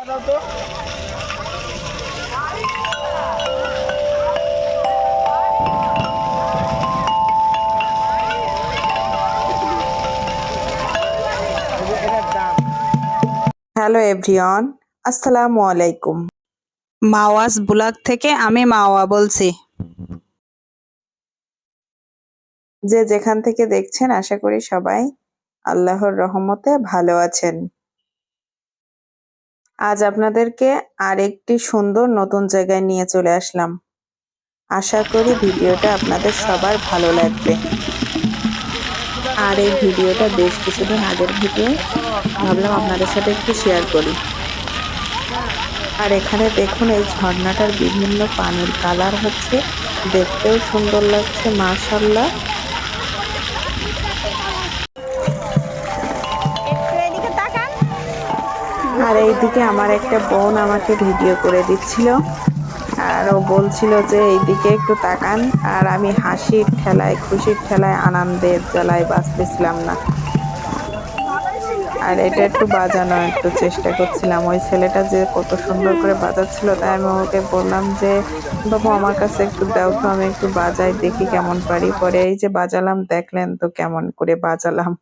Hello everyone আসসালামু আলাইকুম। মাওয়াজ blog থেকে আমি মাওয়া বলছি। যে যেখান থেকে দেখছেন আশা করি সবাই আল্লাহর রহমতে ভালো আছেন। আজ আপনাদেরকে আরেকটি সুন্দর নতুন জায়গায় নিয়ে চলে আসলাম। আশা করি ভিডিওটা আপনাদের সবার ভালো লাগবে। আর এই ভিডিওটা বেশ কিছুদিন আগের ভিডিও। ভাবলাম আপনাদের সাথে একটু শেয়ার করি। আর এখানে দেখুন, এই ঝর্ণাটার বিভিন্ন পানির কালার হচ্ছে। দেখতেও সুন্দর লাগছে মাশাল্লাহ আর এইদিকে আমার একটা বোন আমাকে ভিডিও করে দিচ্ছিল। আর ও বলছিল যে, এইদিকে একটু তাকান। আর আমি হাসির ঠেলায়, খুশির ঠেলায়, আনন্দের জ্বালায় বাঁচতেছিলাম না। আর এটা একটু বাজানো একটু চেষ্টা করছিলাম। ওই ছেলেটা যে কত সুন্দর করে বাজাচ্ছিল, তাই আমি ওকে বললাম যে, বাবু, আমার কাছে একটু দাও তো, আমি একটু বাজাই, দেখি কেমন পারি। পরে এই যে বাজালাম, দেখলেন তো কেমন করে বাজালাম।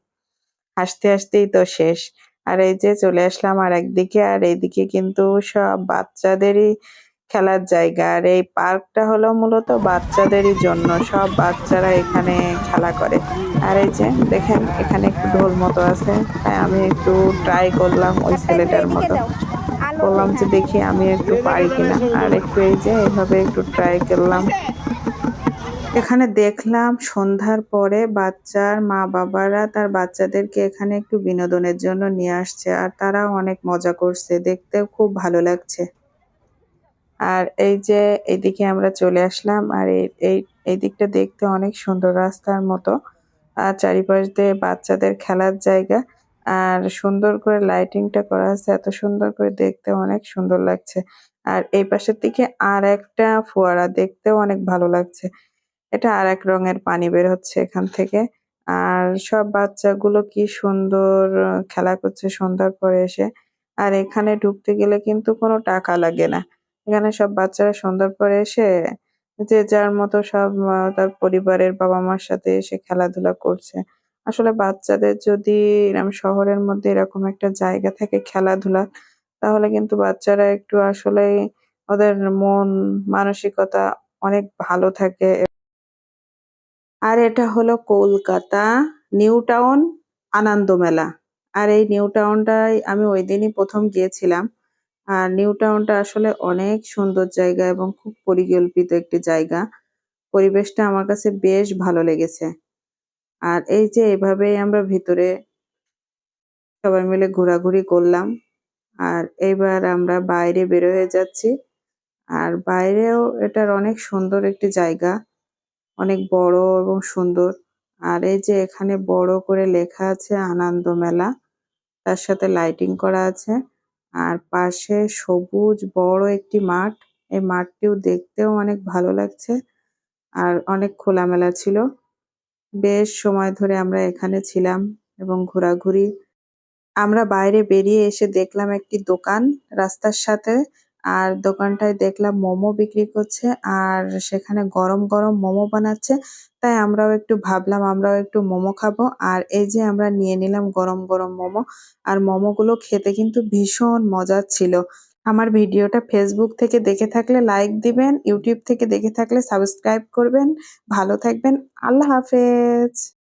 হাসতে, হাসতেই তো শেষ। আর এই যে চলে আসলাম আর একদিকে আর এইদিকে কিন্তু সব বাচ্চাদেরই খেলার জায়গা। আর এই পার্কটা হলো মূলত বাচ্চাদেরই জন্য, সব বাচ্চারা এখানে খেলা করে। আর এই যে দেখেন, এখানে একটু ঢোল মতো আছে, তাই আমি একটু ট্রাই করলাম ওই ছেলেটার মতো। বললাম যে দেখি আমি একটু পারি কিনা। আর একটু এই যে এইভাবে একটু ট্রাই করলাম। এখানে দেখলাম সন্ধ্যার পরে বাচ্চার মা বাবারা তার বাচ্চাদেরকে এখানে একটু বিনোদনের জন্য নিয়ে আসছে আর তারা অনেক মজা করছে, দেখতেও খুব ভালো লাগছে। আর এই যে এইদিকে আমরা চলে আসলাম আর এই এই দিকটা দেখতে অনেক সুন্দর রাস্তার মতো। আর চারিপাশ দিয়ে বাচ্চাদের খেলার জায়গা। আর সুন্দর করে লাইটিংটা করা আছে, এত সুন্দর করে দেখতে অনেক সুন্দর লাগছে। আর এই পাশের দিকে আর একটা ফোয়ারা, দেখতেও অনেক ভালো লাগছে। এটা আর এক রঙের পানি বের হচ্ছে এখান থেকে। আর সব বাচ্চাগুলো কি সুন্দর, খেলা করছে সন্ধ্যার পরে এসে। আর এখানে ঢুকতে গেলে কিন্তু কোনো টাকা লাগে না। এখানে সব বাচ্চারা সন্ধ্যার পরে এসে যে যার মতো সব তার পরিবারের বাবা মার সাথে এসে খেলাধুলা করছে। আসলে বাচ্চাদের যদি এরকম শহরের মধ্যে এরকম একটা জায়গা থাকে খেলাধুলা, তাহলে কিন্তু বাচ্চারা একটু আসলে ওদের মন, মানসিকতা অনেক ভালো থাকে। আর এটা হলো কলকাতা, নিউ টাউন আনন্দ মেলা আর এই নিউ টাউনটাই আমি ওই দিনই প্রথম গিয়েছিলাম। আর নিউ টাউনটা আসলে অনেক সুন্দর জায়গা এবং খুব পরিকল্পিত একটি জায়গা। পরিবেশটা আমার কাছে বেশ ভালো লেগেছে। আর এই যে এভাবেই আমরা ভিতরে সবাই মিলে ঘোরাঘুরি করলাম। আর এইবার আমরা বাইরে বের হয়ে যাচ্ছি। আর বাইরেও এটার অনেক সুন্দর একটি জায়গা। অনেক বড় এবং সুন্দর। আর এই যে এখানে বড় করে লেখা আছে আনন্দ মেলা, তার সাথে লাইটিং করা আছে। আর পাশে সবুজ বড় একটি মাঠ, এই মাঠটিও দেখতেও অনেক ভালো লাগছে আর অনেক খোলামেলা ছিল। বেশ সময় ধরে আমরা এখানে ছিলাম এবং ঘোরাঘুরি। আমরা বাইরে বেরিয়ে এসে দেখলাম একটি দোকান রাস্তার সাথে। আর দোকানটায় দেখলাম মোমো বিক্রি করছে আর সেখানে গরম গরম মোমো বানাচ্ছে। তাই আমরাও একটু ভাবলাম আমরাও একটু মোমো খাব। আর এই যে আমরা নিয়ে নিলাম গরম গরম মোমো। আর মোমোগুলো খেতে কিন্তু ভীষণ মজার ছিল। আমার ভিডিওটা ফেসবুক থেকে দেখে থাকলে লাইক দিবেন ইউটিউব থেকে দেখে থাকলে সাবস্ক্রাইব করবেন। ভালো থাকবেন। আল্লাহ হাফেজ।